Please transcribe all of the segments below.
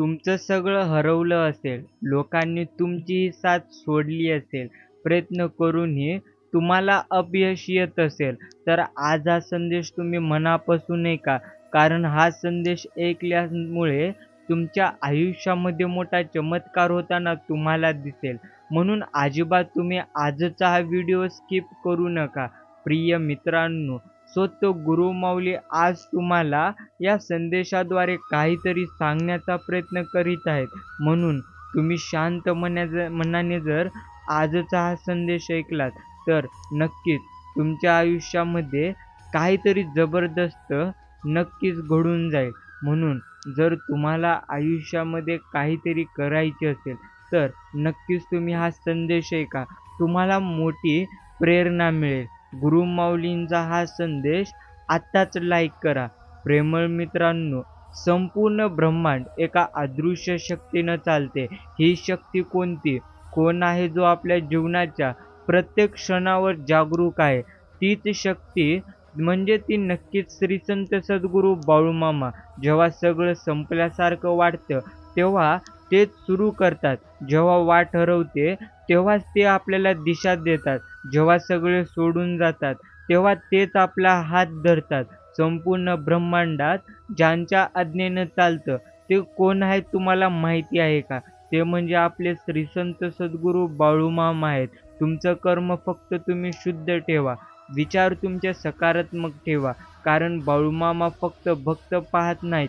तुमचं सगळं हरवलं असेल, लोकांनी तुमची साथ सोडली असेल, प्रयत्न करूनही तुम्हाला अपयश येत असेल, तर आज हा संदेश तुम्ही मनापासून ऐका. कारण हा संदेश ऐकल्यामुळे तुमच्या आयुष्यामध्ये मोठा चमत्कार होताना तुम्हाला दिसेल. म्हणून अजिबात तुम्ही आजचा हा व्हिडिओ स्किप करू नका. प्रिय मित्रांनो, स्वतः गुरुमाऊली आज तुम्हाला या संदेशाद्वारे काहीतरी सांगण्याचा प्रयत्न करीत आहेत. म्हणून तुम्ही शांत मनाने जर आजचा हा संदेश ऐकलात, तर नक्कीच तुमच्या आयुष्यामध्ये काहीतरी जबरदस्त नक्कीच घडून जाईल. म्हणून जर तुम्हाला आयुष्यामध्ये काहीतरी करायचे असेल, तर नक्कीच तुम्ही हा संदेश ऐका. तुम्हाला मोठी प्रेरणा मिळेल. गुरुमाऊलींचा हा संदेश आत्ताच लाईक करा. प्रेमळ मित्रांनो, संपूर्ण ब्रह्मांड एका अदृश्य शक्तीनं चालते. ही शक्ती कोणती? कोण आहे जो आपल्या जीवनाच्या प्रत्येक क्षणावर जागरूक आहे? तीच शक्ती म्हणजे ती नक्कीच श्री संत सद्गुरू बाळूमामा. जेव्हा सगळं संपल्यासारखं वाटतं, तेव्हा तेच सुरू करतात. जेव्हा वाट हरवते, तेव्हाच ते आपल्याला दिशा देतात. जेव्हा सगळे सोडून जातात, तेव्हा तेच आपला हात धरतात. संपूर्ण ब्रह्मांडात ज्यांच्या आज्ञेनं चालतं, ते कोण आहेत तुम्हाला माहिती आहे का? ते म्हणजे आपले श्रीसंत सद्गुरू बाळूमाम आहेत. तुमचं कर्म फक्त तुम्ही शुद्ध ठेवा. विचार तुमचे सकारात्मक ठेवा. कारण बाळूमामा फक्त भक्त पाहत नाहीत,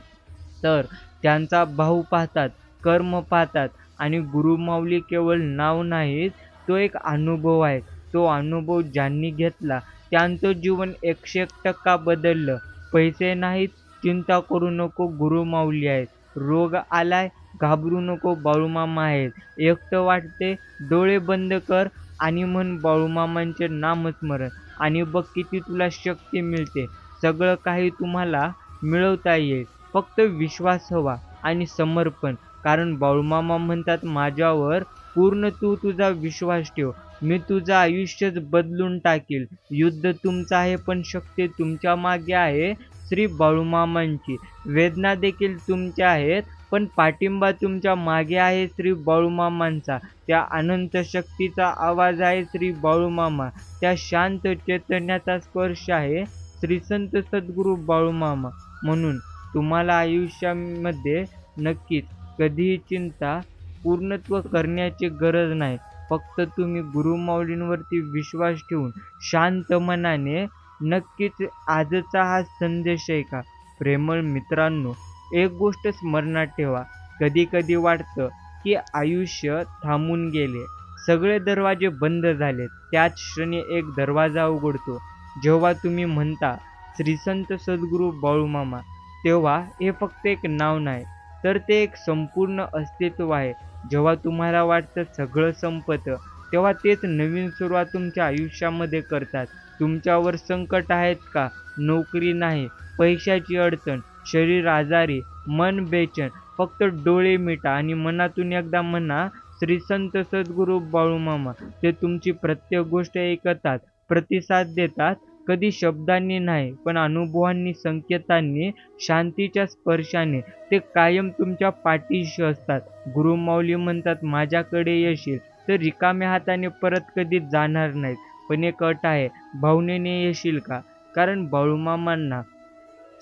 तर त्यांचा भाऊ पाहतात, कर्म पाहतात आणि गुरुमाऊली केवळ नाव नाहीत, तो एक अनुभव आहे. तो अनुभव ज्यांनी घेतला, त्यांचं जीवन एकशे एक टक्का बदललं. पैसे नाहीत, चिंता करू नको गुरुमाऊली आहेत. रोग आलाय, घाबरू नको बाळूमामा आहेत. एकटं वाटते डोळे बंद कर आणि म्हण बाळूमामांचे नामस्मरण आणि बघ किती तुला शक्ती मिळते. सगळं काही तुम्हाला मिळवता येईल. फक्त विश्वास हवा आणि समर्पण. कारण बाळूमामा म्हणतात, माझ्यावर पूर्ण तू तुझा विश्वास ठेव. मी तुझं आयुष्यच बदलून टाकील. युद्ध तुमचं आहे, पण शक्ती तुमच्या मागे आहे श्री बाळूमामांची. वेदना देखील तुमच्या आहेत, पण पाठिंबा तुमच्या मागे आहे श्री बाळूमामांचा. त्या अनंत शक्तीचा आवाज आहे श्री बाळूमामा. त्या शांत चैतन्याचा स्पर्श आहे श्री संत सद्गुरू बाळूमामा. म्हणून तुम्हाला आयुष्यामध्ये नक्कीच कधीही चिंता पूर्णत्व करण्याची गरज नाही. फक्त तुम्ही गुरुमाऊलींवरती विश्वास ठेवून शांत मनाने नक्कीच आजचा हा संदेश ऐका. प्रेमळ मित्रांनो, एक गोष्ट स्मरणात ठेवा. कधी-कधी वाटतं, की आयुष्य थांबून गेले, सगळे दरवाजे बंद झालेत. त्याच क्षणी एक दरवाजा उघडतो. जेव्हा तुम्ही म्हणता, श्रीसंत सद्गुरू बाळूमामा, तेव्हा हे फक्त एक नाव नाही, तर ते एक संपूर्ण अस्तित्व आहे. जेव्हा तुम्हाला वाटतं सगळं संपतं, तेव्हा तेच नवीन सुरुवात तुमच्या आयुष्यामध्ये करतात. तुमच्यावर संकट आहेत का? नोकरी नाही, पैशाची अडचण, शरीर आजारी, मन बेचन फक्त डोळे मिटा आणि मनातून एकदा म्हणा, श्री संत सद्गुरू बाळूमामा. ते तुमची प्रत्येक गोष्ट ऐकतात, प्रतिसाद देतात. कधी शब्दांनी नाही, पण अनुभवांनी, संकेतांनी, शांतीच्या स्पर्शाने. ते कायम तुमच्या पाठीशी असतात. गुरुमाऊली म्हणतात, माझ्याकडे येशील तर रिकाम्या हाताने परत कधी जाणार नाहीत. पण एक अट आहे, भावनेने येशील का? कारण बाळूमामांना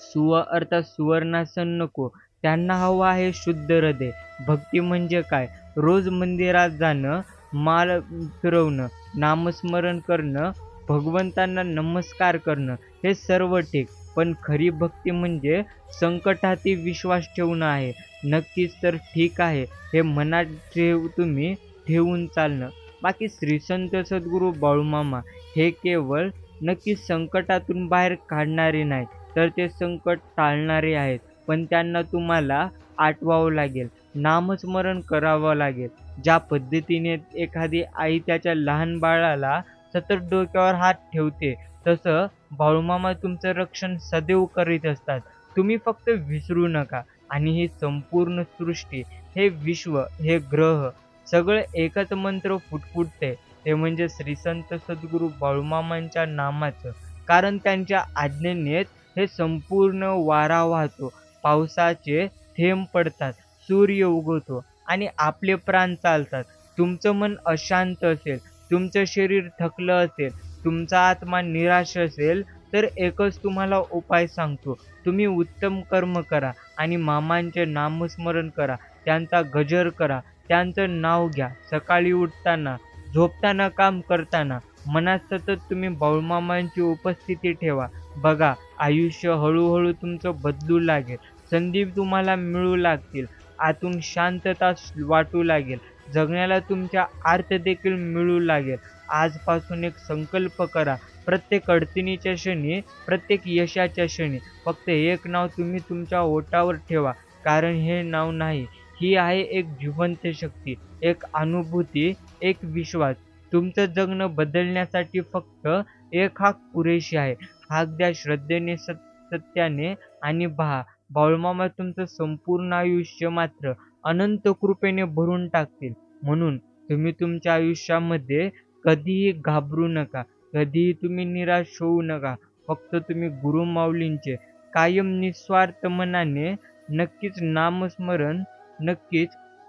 सुव अर्थात सुवर्णासन नको. त्यांना हवं आहे शुद्ध हृदय. भक्ती म्हणजे काय? रोज मंदिरात जाणं, माल फिरवणं, नामस्मरण करणं, भगवंतांना नमस्कार करणं, हे सर्व ठीक. पण खरी भक्ती म्हणजे संकटातही विश्वास ठेवणं आहे. नक्कीच तर ठीक आहे, हे मनात ठेव तुम्ही ठेवून चालणं. बाकी श्रीसंत सद्गुरू बाळूमामा हे केवळ नक्की संकटातून बाहेर काढणारे नाहीत, तर ते संकट टाळणारे आहेत. पण त्यांना तुम्हाला आठवावं लागेल, नामस्मरण करावं लागेल. ज्या पद्धतीने एखादी आई त्याच्या लहान बाळाला सतत डोक्यावर हात ठेवते, तसं बाळूमामा तुमचं रक्षण सदैव करीत असतात. तुम्ही फक्त विसरू नका. आणि ही संपूर्ण सृष्टी, हे विश्व, हे ग्रह, सगळं एकच मंत्र फुटफुटते. ते म्हणजे श्रीसंत सद्गुरू बाळूमामांच्या नामाचं. कारण त्यांच्या आज्ञेनेच हे संपूर्ण वारा वाहतो, पावसाचे थेंब पडतात, सूर्य उगवतो. आणि आपले प्राण चालतात. तुमचं मन अशांत असेल. तुमचं शरीर थकलं असेल तुमचा आत्मा निराश असेल तर एकच तुम्हाला उपाय सांगतो. तुम्ही उत्तम कर्म करा आणि मामांचे नामस्मरण करा त्यांचा गजर करा त्यांचं नाव घ्या. सकाळी उठताना झोपताना काम करताना मनात सतत तुम्ही बाळूमामांची उपस्थिती ठेवा. बघा आयुष्य हळूहळू तुमचं बदलू लागेल. संधी तुम्हाला मिळू लागतील. आतून शांतता वाटू लागेल. जगण्याला तुमच्या अर्थ देखील मिळू लागेल. आजपासून एक संकल्प करा. प्रत्येक अडचणीच्या क्षणी प्रत्येक यशाच्या क्षणी फक्त एक नाव तुम्ही तुमच्या ओटावर ठेवा. कारण हे नाव नाही ही आहे एक जिवंत शक्ती एक अनुभूती एक विश्वास. तुमचं जगणं बदलण्यासाठी फक्त एक हाक पुरेशी आहे. हाक द्या श्रद्धेने सत सत्याने आणि पहा बाळूमामा तुमचं संपूर्ण आयुष्य मात्र अनंत कृपेने भरून टाकतील. म्हणून तुम्ही तुमच्या आयुष्यामध्ये कधीही घाबरू नका. कधीही तुम्ही निराश होऊ नका. फक्त तुम्ही गुरुमाऊलींचे कायम निस्वार्थ मनाने नक्कीच नामस्मरण नक्कीच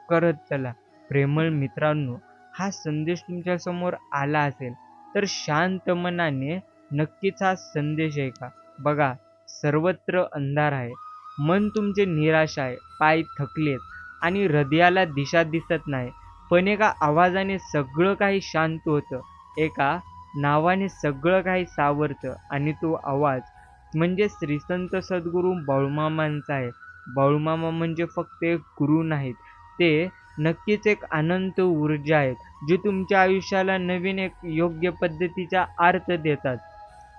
करत चला. प्रेमळ मित्रांनो हा संदेश तुमच्यासमोर आला असेल तर शांत मनाने नक्कीच हा संदेश ऐका. बघा सर्वत्र अंधार आहे. मन तुमचे निराश आहे. पाय थकलेत. आणि हृदयाला दिशा दिसत नाही. पण एका आवाजाने सगळं काही शांत होतं. एका नावाने सगळं काही सावरतं आणि तो आवाज म्हणजे श्रीसंत सद्गुरू बाळूमामांचा आहे. बाळूमामा म्हणजे फक्त एक गुरु नाहीत. ते नक्कीच एक अनंत ऊर्जा आहेत जी तुमच्या आयुष्याला नवीन एक योग्य पद्धतीचा अर्थ देतात.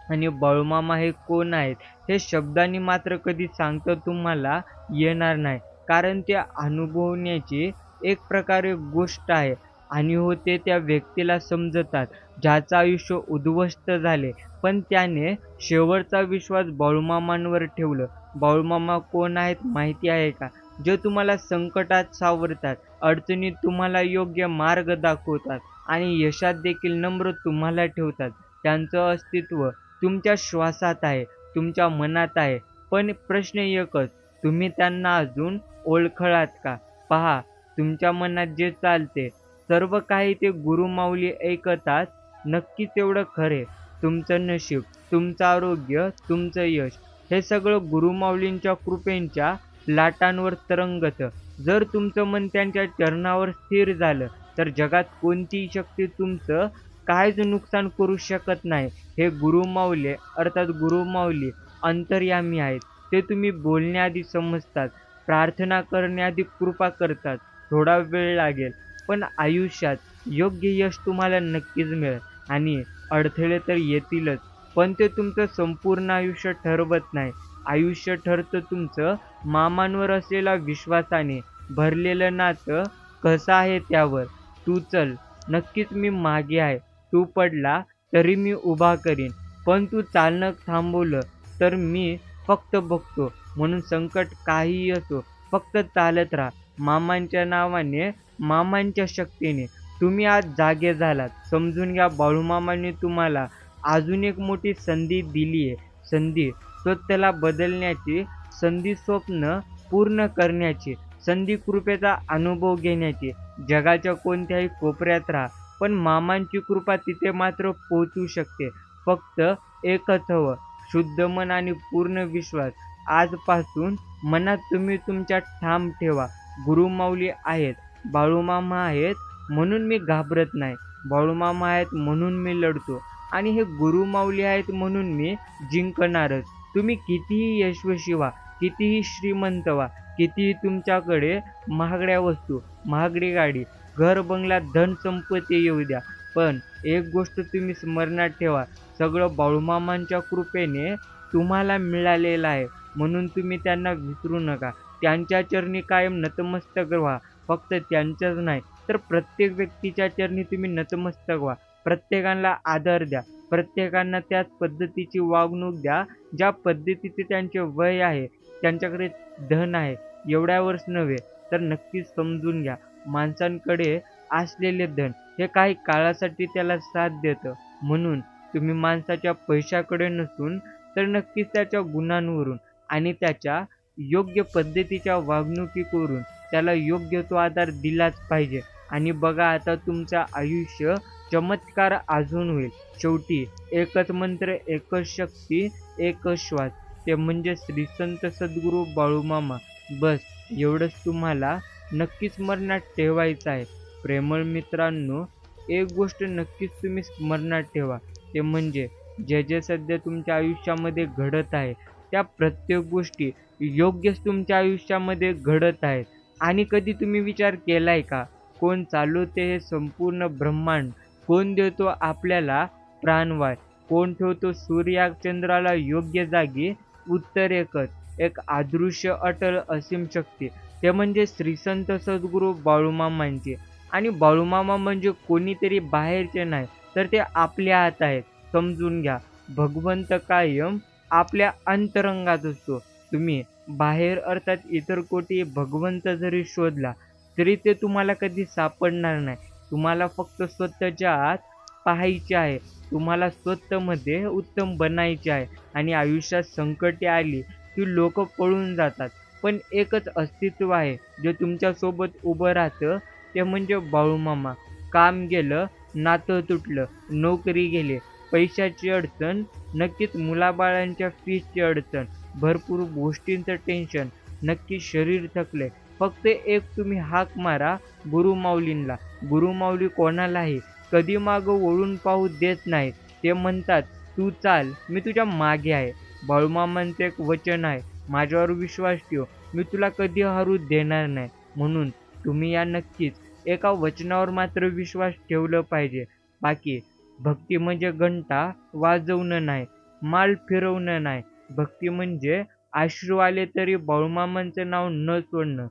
आणि बाळूमामा हे कोण आहेत हे शब्दांनी मात्र कधी सांगता तुम्हाला येणार नाही. कारण ते अनुभवण्याची एक प्रकारे गोष्ट आहे. आणि होते त्या व्यक्तीला समजतात ज्याचं आयुष्य उद्ध्वस्त झाले. पण त्याने शेवटचा विश्वास बाळूमामांवर ठेवलं. बाळूमामा कोण आहेत माहिती आहे का? जे तुम्हाला संकटात सावरतात अडचणीत तुम्हाला योग्य मार्ग दाखवतात आणि यशात देखील नम्र तुम्हाला ठेवतात. त्यांचं अस्तित्व तुमच्या श्वासात आहे तुमच्या मनात आहे. पण प्रश्न एकच तुम्ही त्यांना अजून ओळखलात का? पहा तुमच्या मनात जे चालते सर्व काही ते गुरुमाऊली ऐकतात नक्कीच एवढं खरे. तुमचं नशीब तुमचं आरोग्य तुमचं यश हे सगळं गुरुमाऊलींच्या कृपेंच्या लाटांवर तरंगतं. जर तुमचं मन त्यांच्या चरणावर स्थिर झालं तर जगात कोणतीही शक्ती तुमचं काहीच नुकसान करू शकत नाही. हे गुरुमाऊले अर्थात गुरुमाऊली अंतर्यामी आहेत. ते तुम्ही बोलण्याआधी समजतात प्रार्थना करण्याआधी कृपा करतात थोडा वेळ लागेल. पण आयुष्यात योग्य यश तुम्हाला नक्कीच मिळेल आणि अडथळे तर येतीलच पण ते तुमचं संपूर्ण आयुष्य ठरवत नाही. आयुष्य ठरतं तुमचं मामांवर असलेला विश्वासाने भरलेलं नातं कसं आहे त्यावर. तू चल नक्कीच मी मागे आहे. तू पडला तरी मी उभा करीन पण तू चालणं थांबवलं तर मी फक्त बघतो. म्हणून संकट काहीही असो फक्त चालत राहा. मामांच्या नावाने मामांच्या शक्तीने. तुम्ही आज जागे झालात. समजून घ्या बाळूमामांनी तुम्हाला अजून एक मोठी संधी दिली आहे संधी स्वतःला बदलण्याची संधी स्वप्न पूर्ण करण्याची संधी कृपेचा अनुभव घेण्याची. जगाच्या कोणत्याही कोपऱ्यात राहा पण मामांची कृपा तिथे मात्र पोचू शकते. फक्त एकच हवं शुद्ध मन आणि पूर्ण विश्वास. आजपासून मनात तुम्ही तुमच्या ठाम ठेवा. गुरुमाऊली आहेत बाळूमामा आहेत म्हणून मी घाबरत नाही. बाळूमामा आहेत म्हणून मी लढतो. आणि हे गुरुमाऊली आहेत म्हणून मी जिंकणारच. तुम्ही कितीही यशस्वी व्हा कितीही श्रीमंत व्हा कितीही तुमच्याकडे महागड्या वस्तू महागडी गाडी घर बंगला धन संपत्ती येऊ द्या. पण एक गोष्ट तुम्ही स्मरणात ठेवा सगळं बाळूमामांच्या कृपेने तुम्हाला मिळालेलं आहे. म्हणून तुम्ही त्यांना विसरू नका. त्यांच्या चरणी कायम नतमस्तक व्हा. फक्त त्यांच्याच नाही तर प्रत्येक व्यक्तीच्या चरणी तुम्ही नतमस्तक व्हा. प्रत्येकाला आदर द्या. प्रत्येकांना त्याच पद्धतीची वागणूक द्या ज्या पद्धतीचे त्यांचे वय आहे. त्यांच्याकडे धन आहे एवढ्यावरच नव्हे तर नक्कीच समजून घ्या. माणसांकडे असलेले धन हे काही काळासाठी त्याला साथ देतं. म्हणून तुम्ही माणसाच्या पैशाकडे नसून तर नक्कीच त्याच्या गुणांवरून आणि त्याच्या योग्य पद्धतीच्या वागणुकीवरून त्याला योग्य तो आधार दिलाच पाहिजे. आणि बघा आता तुमचं आयुष्य चमत्कार अजून होईल. शेवटी एकच मंत्र एकच शक्ती एकच श्वास. ते म्हणजे श्री संत सद्गुरू बाळूमामा. बस एवढंच तुम्हाला नक्कीच स्मरणात ठेवायचं आहे. प्रेमळ मित्रांनो एक गोष्ट नक्कीच तुम्ही स्मरणात ठेवा. ते म्हणजे जे जे सध्या तुमच्या आयुष्यामध्ये घडत आहे त्या प्रत्येक गोष्टी योग्यच तुमच्या आयुष्यामध्ये घडत आहेत. आणि कधी तुम्ही विचार केला आहे का? कोण चालवते हे संपूर्ण ब्रह्मांड? कोण देतो आपल्याला प्राणवाय? कोण ठेवतो सूर्या चंद्राला योग्य जागी? उत्तर एकच एक अदृश्य अटल असीम शक्ती. ते म्हणजे श्रीसंत सद्गुरू बाळूमामांचे. आणि बाळूमामा म्हणजे कोणीतरी बाहेरचे नाही. तर ते आपल्या हात आहेत. समजून घ्या. भगवंत कायम आपल्या अंतरंगात असतो. तुम्ही बाहेर अर्थात इतर कोटी भगवंत जरी शोधला तरी ते तुम्हाला कधी सापडणार नाही. तुम्हाला फक्त स्वतःच्या आत पाहायचे आहे. तुम्हाला स्वतःमध्ये उत्तम बनायचे आहे. आणि आयुष्यात संकटे आली की लोक पळून जातात. पण एकच अस्तित्व आहे. जे तुमच्यासोबत उभं राहतं ते म्हणजे बाळूमामा. काम गेलं नातं तुटलं नोकरी गेली पैशाची अडचण नक्कीच मुलाबाळांच्या फीसची अडचण भरपूर गोष्टींचं टेन्शन नक्की शरीर थकले. फक्त एक तुम्ही हाक मारा गुरुमाऊलींना गुरुमाऊली कोणालाही कधी मागं वळून पाहू देत नाही. ते म्हणतात तू चाल मी तुझ्या मागे आहे. बाळूमामांचं एक वचन आहे माझ्यावर विश्वास ठेव. मी तुला कधी हरू देणार नाही. म्हणून तुम्ही या नक्कीच एका वचनावर मात्र विश्वास ठेवलं पाहिजे. बाकी भक्ती म्हणजे घंटा वाजवणं नाही माल फिरवणं नाही. भक्ती म्हणजे आश्रू आले तरी बाळूमामांचं नाव न सोडणं.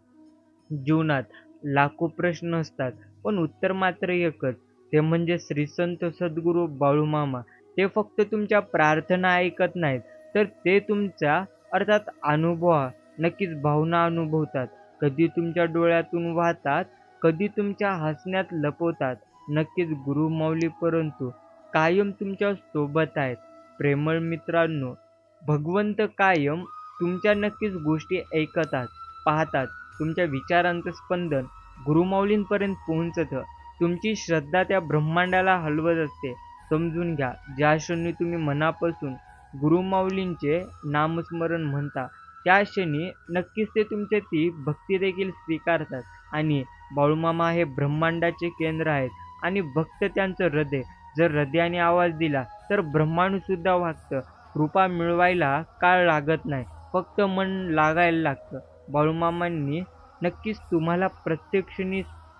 जीवनात लाखो प्रश्न असतात पण उत्तर मात्र एकच. ते म्हणजे श्रीसंत सद्गुरू बाळूमामा. ते फक्त तुमच्या प्रार्थना ऐकत नाहीत तर ते तुमच्या अर्थात अनुभवा नक्कीच भावना अनुभवतात. कधी तुमच्या डोळ्यातून वाहतात कधी तुमच्या हसण्यात लपवतात? नक्कीच गुरुमाऊली परंतु कायम तुमच्यासोबत आहेत. प्रेमळ मित्रांनो भगवंत कायम तुमच्या नक्कीच गोष्टी ऐकतात पाहतात. तुमच्या विचारांचं स्पंदन गुरुमाऊलींपर्यंत पोहोचतं. तुमची श्रद्धा त्या ब्रह्मांडाला हलवत असते. समजून घ्या ज्या क्षणी तुम्ही मनापासून गुरुमाऊलींचे नामस्मरण म्हणता त्या क्षणी नक्कीच ते तुमचे ती भक्ती देखील स्वीकारतात आणि बाळूमामा हे ब्रह्मांडाचे केंद्र आहेत. आणि भक्त त्यांचं हृदय. जर हृदयाने आवाज दिला तर ब्रह्मांडसुद्धा वागतं कृपा मिळवायला काळ लागत नाही. फक्त मन लागायला लागतं. बाळूमामांनी नक्कीच तुम्हाला प्रत्येक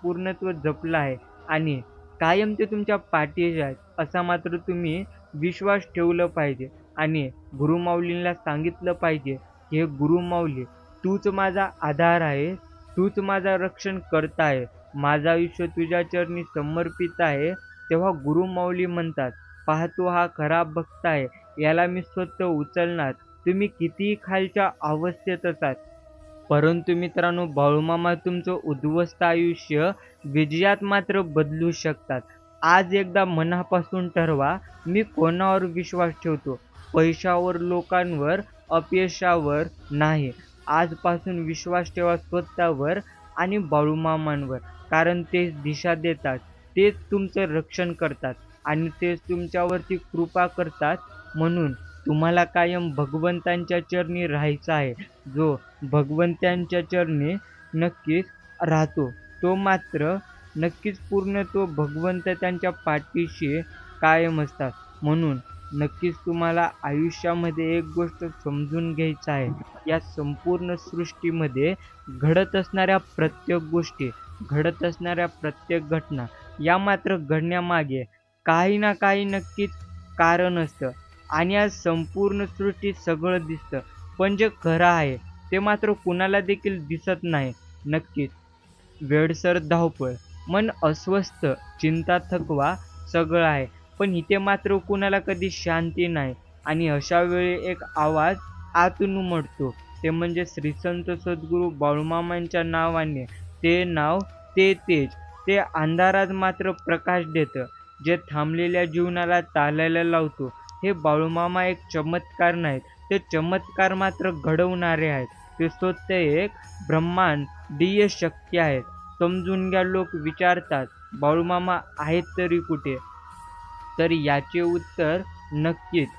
पूर्णत्व जपलं आहे. आणि कायम ते तुमच्या पाठीशी आहेत असा मात्र तुम्ही विश्वास ठेवलं पाहिजे. आणि गुरुमाऊलींना सांगितलं पाहिजे हे गुरुमाऊली तूच माझा आधार आहे तूच माझा रक्षण करता आहे माझं आयुष्य तुझ्या चरणी समर्पित आहे. तेव्हा गुरुमाऊली म्हणतात पाहतो हा खरा भक्त आहे. याला मी स्वतः उचलणार. तुम्ही कितीही खालच्या अवस्थेत असाल. परंतु मित्रांनो बाळूमामा तुमचं उद्ध्वस्त आयुष्य विजयात मात्र बदलू शकतात. आज एकदा मनापासून ठरवा मी कोणावर विश्वास ठेवतो? पैशावर लोकांवर अपयशावर नाही. आजपासून विश्वास ठेवा स्वतःवर आणि बाळूमामांवर कारण तेच दिशा देतात तेच तुमचं रक्षण करतात आणि तेच तुमच्यावरती कृपा करतात. म्हणून तुम्हाला कायम भगवंतांच्या चरणी राहायचं आहे. जो भगवंतांच्या चरणी नक्कीच राहतो तो मात्र नक्कीच पूर्ण तो भगवंत त्यांच्या पाठीशी कायम असतात. म्हणून नक्कीच तुम्हाला आयुष्यामध्ये एक गोष्ट समजून घ्यायचं आहे. या संपूर्ण सृष्टीमध्ये घडत असणाऱ्या प्रत्येक गोष्टी घडत असणाऱ्या प्रत्येक घटना या मात्र घडण्यामागे काही ना काही नक्कीच कारण असतं. आणि आज संपूर्ण सृष्टी सगळं दिसतं. पण जे खरं आहे ते मात्र कुणाला देखील दिसत नाही. नक्कीच. वेडसर धावपळ. मन अस्वस्थ चिंता थकवा सगळं आहे. पण इथे मात्र कुणाला कधी शांती नाही. आणि अशा वेळी एक आवाज आतून उमटतो. ते म्हणजे श्रीसंत सद्गुरू बाळूमामांच्या नावाने. ते नाव ते तेज. ते अंधारात मात्र प्रकाश देतं. जे थांबलेल्या जीवनाला चालायला लावतो. हे बाळूमामा एक चमत्कार नाहीत. ते चमत्कार मात्र घडवणारे आहेत. ते स्वतः एक ब्रह्मांड दिय शक्य आहेत. समजून घ्या लोक विचारतात बाळूमामा आहेत तरी कुठे? तर याचे उत्तर नक्कीच.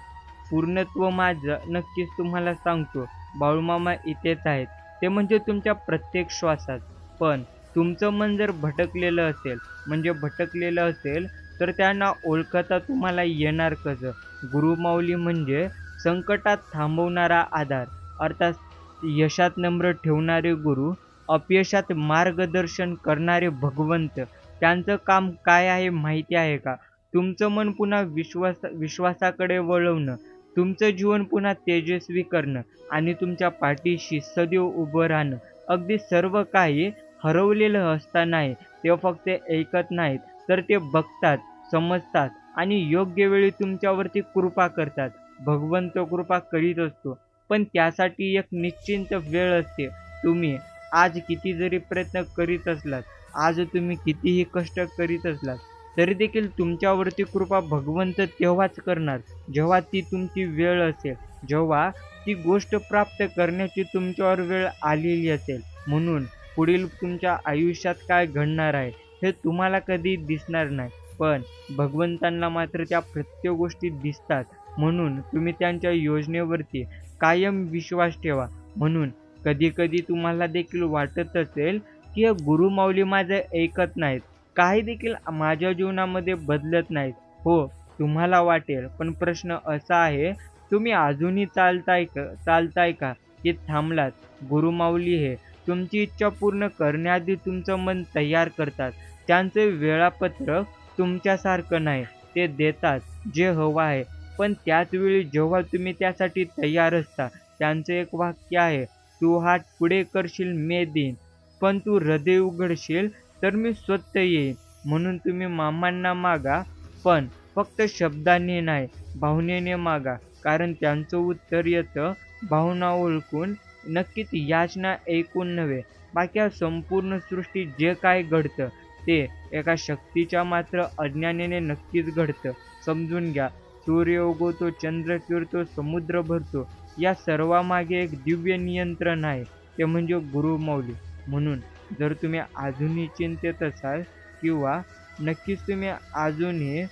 पूर्णत्व माझं नक्कीच तुम्हाला सांगतो. बाळूमामा इथेच आहेत. ते म्हणजे तुमच्या प्रत्येक श्वासात. पण तुमचं मन जर भटकलेलं असेल म्हणजे भटकलेलं असेल तर त्यांना ओळखता तुम्हाला येणार कसं? गुरुमाऊली म्हणजे संकटात थांबवणारा आधार. अर्थात यशात नम्र ठेवणारे गुरु अपयशात मार्गदर्शन करणारे भगवंत. त्यांचं काम काय आहे माहिती आहे का? तुमचं मन पुन्हा विश्वास विश्वासाकडे वळवणं तुमचं जीवन पुन्हा तेजस्वी करणं आणि तुमच्या पाठीशी सदैव उभं राहणं. अगदी सर्व काही हरवलेलं असतानाही ते फक्त ऐकत नाहीत तर ते बघतात समजतात आणि योग्य वेळी तुमच्यावरती कृपा करतात. भगवंत कृपा करीत असतो पण त्यासाठी एक निश्चिंत वेळ असते. तुम्ही आज किती जरी प्रयत्न करीत असलात आज तुम्ही कितीही कष्ट करीत असलात तरी देखील तुमच्यावरती कृपा भगवंत तेव्हाच करणार जेव्हा ती तुमची वेळ असेल जेव्हा ती गोष्ट प्राप्त करण्याची तुमच्यावर वेळ आलेली असेल. म्हणून पुढील तुमच्या आयुष्यात काय घडणार आहे हे तुम्हाला कधी दिसणार नाही. पण भगवंतांना मात्र त्या प्रत्येक गोष्टी दिसतात. म्हणून तुम्ही त्यांच्या योजनेवरती कायम विश्वास ठेवा. म्हणून कधी कधी तुम्हाला देखील वाटत असेल की हे गुरुमाऊली माझं ऐकत नाहीत. काही देखील माझ्या जीवनामध्ये बदलत नाहीत. हो तुम्हाला वाटेल पण प्रश्न असा आहे तुम्ही अजूनही चालताय का चालताय का? की थांबलात? गुरुमाऊली हे तुमची इच्छा पूर्ण करण्याआधी तुमचं मन तयार करतात. त्यांचे वेळापत्रक तुमच्यासारखं नाही ते देतात जे हवं आहे. पण त्याच वेळी जेव्हा तुम्ही त्यासाठी तयार असता त्यांचं एक वाक्य आहे तू हात पुढे करशील मे दिन पण तू हृदय उघडशील तर मी स्वतः येईन. म्हणून तुम्ही मामांना मागा पण फक्त शब्दाने नाही भावनेने मागा. कारण त्यांचं उत्तर येतं भावना ओळखून नक्कीच याचना ऐकून नव्हे. बाकी संपूर्ण सृष्टीत जे काय घडतं ते एका शक्तीच्या मात्र अज्ञानाने नक्कीच घडतं. समजून घ्या सूर्य उगवतो चंद्र फिरतो समुद्र भरतो या सर्वामागे एक दिव्य नियंत्रण आहे. ते म्हणजे गुरुमौली. म्हणून जर तुम्ही अजूनही चिंतेत असाल किंवा नक्कीच तुम्ही अजूनही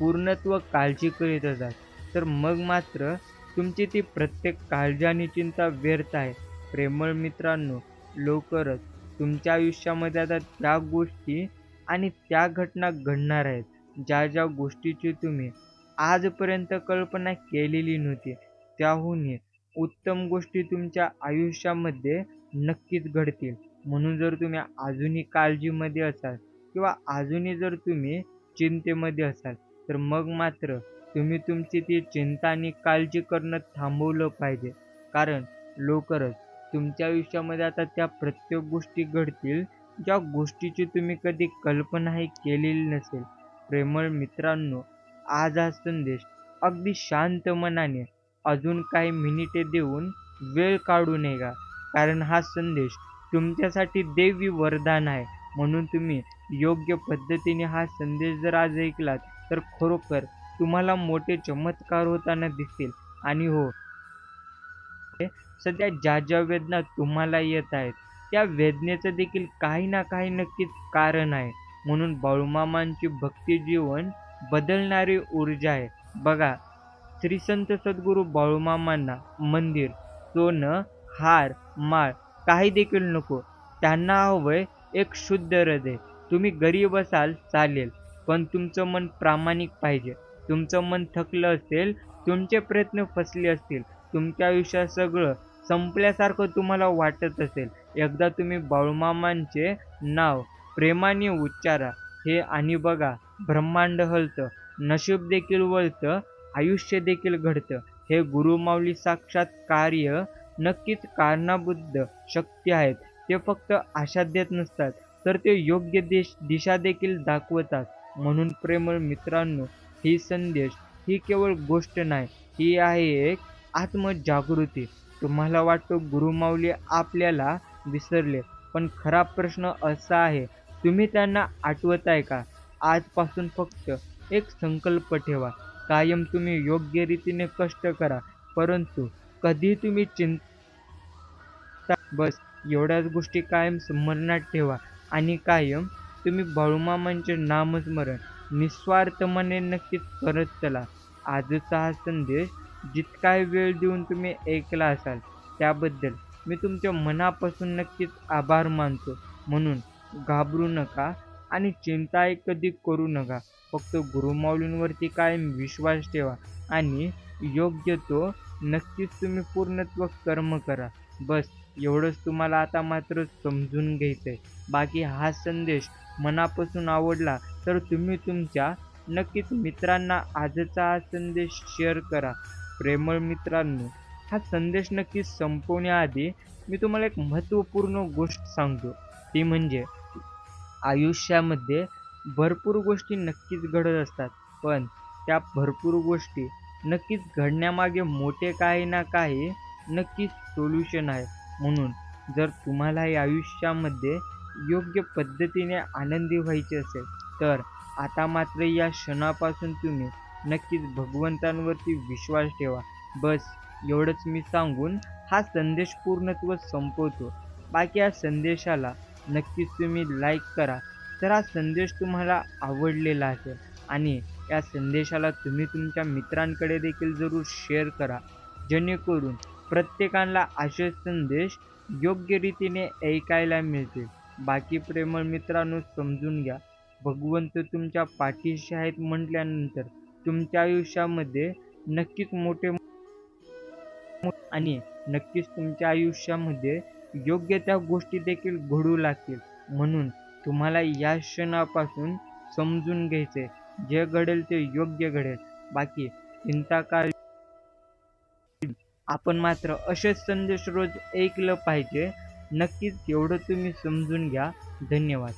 पूर्णत्व काळजी करीत असाल तर मग मात्र तुमची ती प्रत्येक काळजी आणि चिंता व्यर्थ आहे. प्रेमळ मित्रांनो लवकरच तुमच्या आयुष्यामध्ये आता त्या गोष्टी आणि त्या घटना घडणार आहेत. ज्या ज्या गोष्टीची तुम्ही आजपर्यंत कल्पना केलेली नव्हती त्याहूनही उत्तम गोष्टी तुमच्या आयुष्यामध्ये नक्कीच घडतील. म्हणून जर तुम्ही अजूनही काळजीमध्ये असाल किंवा अजूनही जर तुम्ही चिंतेमध्ये असाल तर मग मात्र तुम्ही तुमची ती चिंता आणि काळजी करणं थांबवलं पाहिजे. कारण लवकरच तुमच्या आयुष्यामध्ये आता त्या प्रत्येक गोष्टी घडतील ज्या गोष्टीची तुम्ही कधी कल्पनाही केलेली नसेल. प्रेमळ मित्रांनो आज हा संदेश अगदी शांत मनाने अजून काही मिनिटे देऊन वेळ काढू नये का कारण हा संदेश तुमच्यासाठी देवी वरदान आहे. म्हणून तुम्ही योग्य पद्धतीने हा संदेश जर आज ऐकलात तर खरोखर तुम्हाला मोठे चमत्कार होताना दिसतील. आणि हो सध्या ज्या ज्या वेदना तुम्हाला येत आहेत त्या वेदनेचं देखील काही ना काही नक्कीच कारण आहे. म्हणून बाळूमामांची भक्तिजीवन बदलणारी ऊर्जा आहे. बघा श्री संत सद्गुरू बाळूमामांना मंदिर सोनं हार माळ काही देखील नको. त्यांना हवंय एक शुद्ध हृदय. तुम्ही गरीब असाल चालेल. पण तुमचं मन प्रामाणिक पाहिजे. तुमचं मन थकलं असेल तुमचे प्रयत्न फसले असतील तुमच्या आयुष्यात सगळं संपल्यासारखं तुम्हाला वाटत असेल. एकदा तुम्ही बाळूमामांचे नाव प्रेमाने उच्चारा. हे आणि बघा ब्रह्मांड हलतं नशीब देखील वळतं आयुष्य देखील घडतं. हे गुरुमाऊली साक्षात कार्य नक्कीच कारणाबुद्ध शक्ती आहेत. ते फक्त आशा देत नसतात तर ते योग्य देश दिशा देखील दाखवतात. म्हणून प्रेमळ मित्रांनो ही संदेश ही केवळ गोष्ट नाही ही आहे एक आत्मजागृती. तुम्हाला वाटतो गुरुमाऊली आपल्याला विसरले पण खरा प्रश्न असा आहे तुम्ही त्यांना आठवत आहे का? आजपासून फक्त एक संकल्प ठेवा. कायम तुम्ही योग्य रीतीने कष्ट करा परंतु कधी तुम्ही चिंता बस एवढ्याच गोष्टी कायम स्मरणात ठेवा आणि कायम तुम्ही बाळूमामांचे नामस्मरण निस्वार्थ मने नक्कीच करत चला. आजचा हा संदेश जितका वेळ देऊन तुम्ही ऐकला असाल त्याबद्दल मी तुमच्या मनापासून नक्कीच आभार मानतो. म्हणून घाबरू नका आणि चिंताही कधी करू नका. फक्त गुरुमाऊलींवरती कायम विश्वास ठेवा आणि योग्य तो नक्कीच तुम्ही पूर्णत्व कर्म करा. बस. एवढंच तुम्हाला आता मात्र समजून घ्यायचं आहे बाकी हा संदेश मनापासून आवडला तर तुम्ही तुमच्या नक्कीच मित्रांना आजचा हा संदेश शेअर करा. प्रेमळ मित्रांनो हा संदेश नक्कीच संपवण्याआधी मी तुम्हाला एक महत्त्वपूर्ण गोष्ट सांगतो. ती म्हणजे आयुष्यामध्ये भरपूर गोष्टी नक्कीच घडत असतात. पण त्या भरपूर गोष्टी नक्कीच घडण्यामागे मोठे काही ना काही नक्कीच सोल्युशन आहे. म्हणून जर तुम्हालाही आयुष्यामध्ये योग्य पद्धतीने आनंदी व्हायचे असेल तर आता मात्र या क्षणापासून तुम्ही नक्कीच भगवंतांवरती विश्वास ठेवा. बस एवढंच मी सांगून हा संदेश पूर्णत्व संपवतो. बाकी या संदेशाला नक्कीच तुम्ही लाईक करा. तर हा संदेश तुम्हाला आवडलेला असेल आणि या संदेशाला तुम्ही तुमच्या मित्रांकडे देखील जरूर शेअर करा. जेणेकरून प्रत्येकाला असे संदेश योग्य रीतीने ऐकायला मिळतील. बाकी प्रेमळ मित्रांनो समजून घ्या. भगवंत तुमच्या पाठीशी आहेत म्हटल्यानंतर तुमच्या आयुष्यामध्ये नक्कीच मोठे आणि नक्कीच तुमच्या आयुष्यामध्ये योग्य त्या गोष्टी देखील घडू लागतील. म्हणून तुम्हाला या क्षणापासून समजून घ्यायचे. जे घडेल ते योग्य घडेल. बाकी चिंता काळ आपण मात्र असेच संदेश रोज ऐकलं पाहिजे. नक्कीच एवढं तुम्ही समजून घ्या. धन्यवाद.